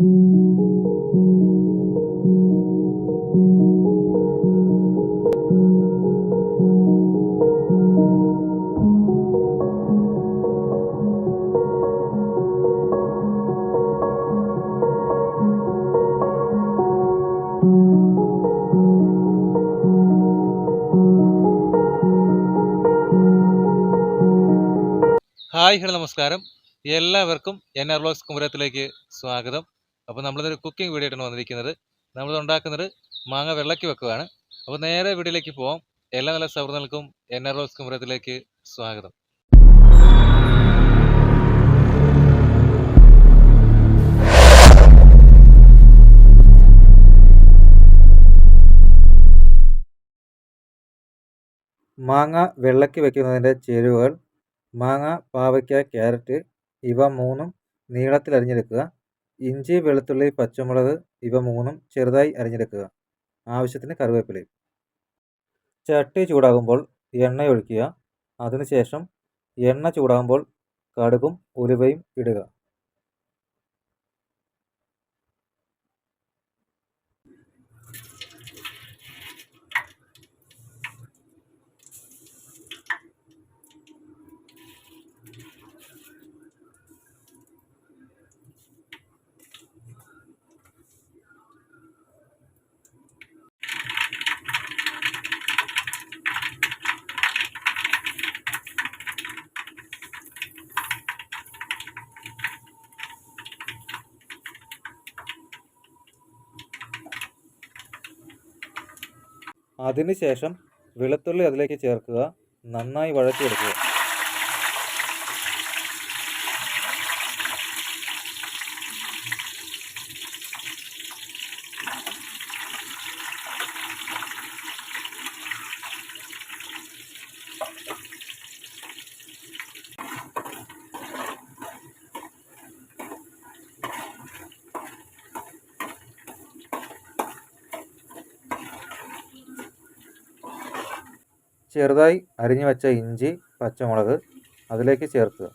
Hi hello നമസ്കാരം. എല്ലാവർക്കും N R blogs കുമരത്തിലേക്ക് സ്വാഗതം. അപ്പോൾ നമ്മളിതൊരു കുക്കിംഗ് വീഡിയോ ആയിട്ടാണ് വന്നിരിക്കുന്നത്. നമ്മളിത് ഉണ്ടാക്കുന്നത് മാങ്ങ വെള്ളക്കി വെക്കുകയാണ്. അപ്പോൾ നേരെ വീഡിയോയിലേക്ക് പോവാം. എല്ലാ നല്ല സൗഹൃദങ്ങൾക്കും എൻ ആർ ഓസ് കുമരത്തിലേക്ക് സ്വാഗതം. മാങ്ങ വെള്ളക്കി വെക്കുന്നതിന്റെ ചേരുവകൾ മാങ്ങ പാവയ്ക്ക ക്യാരറ്റ് ഇവ മൂന്നും നീളത്തിൽ അരിഞ്ഞെടുക്കുക ഇഞ്ചി വെളുത്തുള്ളി പച്ചമുളക് ഇവ മൂന്നും ചെറുതായി അരിഞ്ഞെടുക്കുക. ആവശ്യത്തിന് കറിവേപ്പിലയും. ചട്ടി ചൂടാകുമ്പോൾ എണ്ണ ഒഴിക്കുക. അതിനുശേഷം എണ്ണ ചൂടാകുമ്പോൾ കടുകും ഉലുവയും ഇടുക. അതിനുശേഷം വെളുത്തുള്ളി അതിലേക്ക് ചേർക്കുക. നന്നായി വഴറ്റിയെടുക്കുക. ചെറുതായി അരിഞ്ഞു വെച്ച ഇഞ്ചി പച്ചമുളക് അതിലേക്ക് ചേർക്കുക.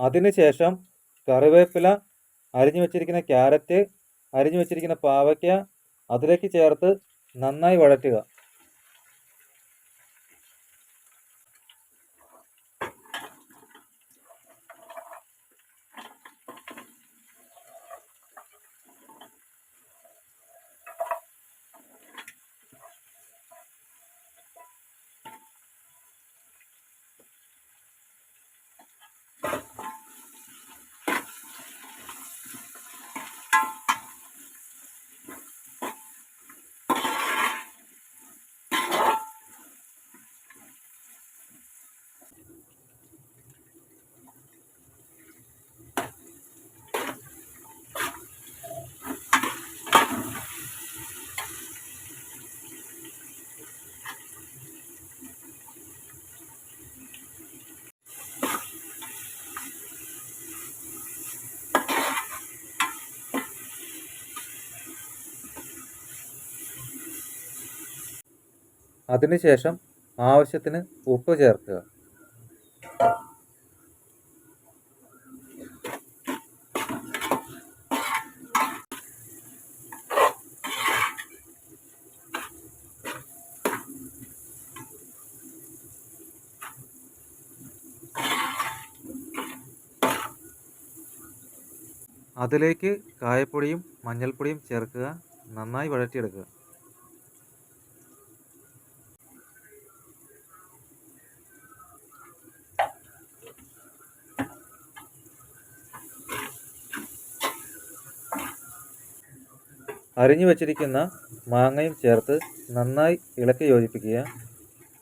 അതിനുശേഷം കറിവേപ്പില അരിഞ്ഞു വെച്ചിരിക്കുന്ന ക്യാരറ്റ് അരിഞ്ഞു വെച്ചിരിക്കുന്ന പാവയ്ക്ക അതിലേക്ക് ചേർത്ത് നന്നായി വഴറ്റുക. അതിനുശേഷം ആവശ്യത്തിന് ഉപ്പ് ചേർക്കുക. അതിലേക്ക് കായപ്പൊടിയും മഞ്ഞൾപ്പൊടിയും ചേർക്കുക. നന്നായി വഴറ്റിയെടുക്കുക. അരിഞ്ഞു വച്ചിരിക്കുന്ന മാങ്ങയും ചേർത്ത് നന്നായി ഇളക്കി യോജിപ്പിക്കുക.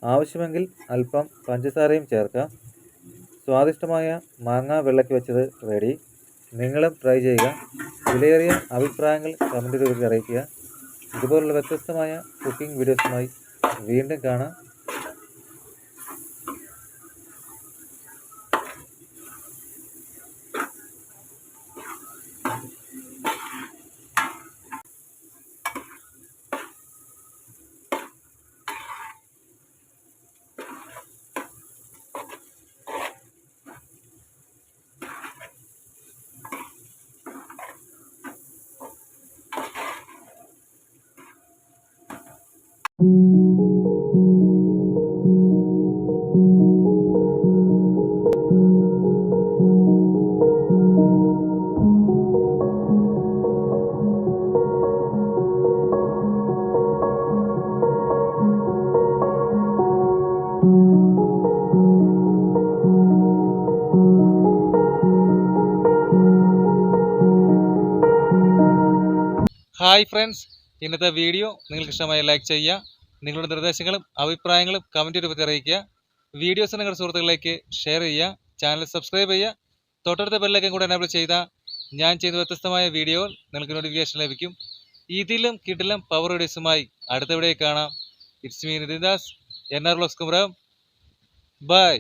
ആവശ്യമെങ്കിൽ അല്പം പഞ്ചസാരയും ചേർക്കാം. സ്വാദിഷ്ടമായ മാങ്ങ വെള്ളക്കി വെച്ചത് റെഡി നിങ്ങളും ട്രൈ ചെയ്യുക. വിലയേറിയ അഭിപ്രായങ്ങൾ കമന്റ് രൂപത്തിൽ അറിയിക്കുക. ഇതുപോലുള്ള വ്യത്യസ്തമായ കുക്കിംഗ് വീഡിയോസുമായി വീണ്ടും കാണാം. Hi friends. ഇന്നത്തെ വീഡിയോ നിങ്ങൾക്ക് ഇഷ്ടമായി ലൈക്ക് ചെയ്യുക നിങ്ങളുടെ നിർദ്ദേശങ്ങളും അഭിപ്രായങ്ങളും കമന്റ് രൂപത്തിൽ അറിയിക്കുക. വീഡിയോസ് നിങ്ങളുടെ സുഹൃത്തുക്കളിലേക്ക് ഷെയർ ചെയ്യുക ചാനൽ സബ്സ്ക്രൈബ് ചെയ്യുക തൊട്ടടുത്ത ബെല്ലൈക്കൻ കൂടെ എനേബിൾ ചെയ്താൽ ഞാൻ ചെയ്ത വ്യത്യസ്തമായ വീഡിയോ നിങ്ങൾക്ക് നോട്ടിഫിക്കേഷൻ ലഭിക്കും. ഇതിലും കിട്ടിലും പവർ വീഡിയോസുമായി അടുത്തവിടെ കാണാം. ഇറ്റ്സ് മീ ദിദാസ് എൻ ആർ ബ്ലോക്സ് കുമരം ബൈ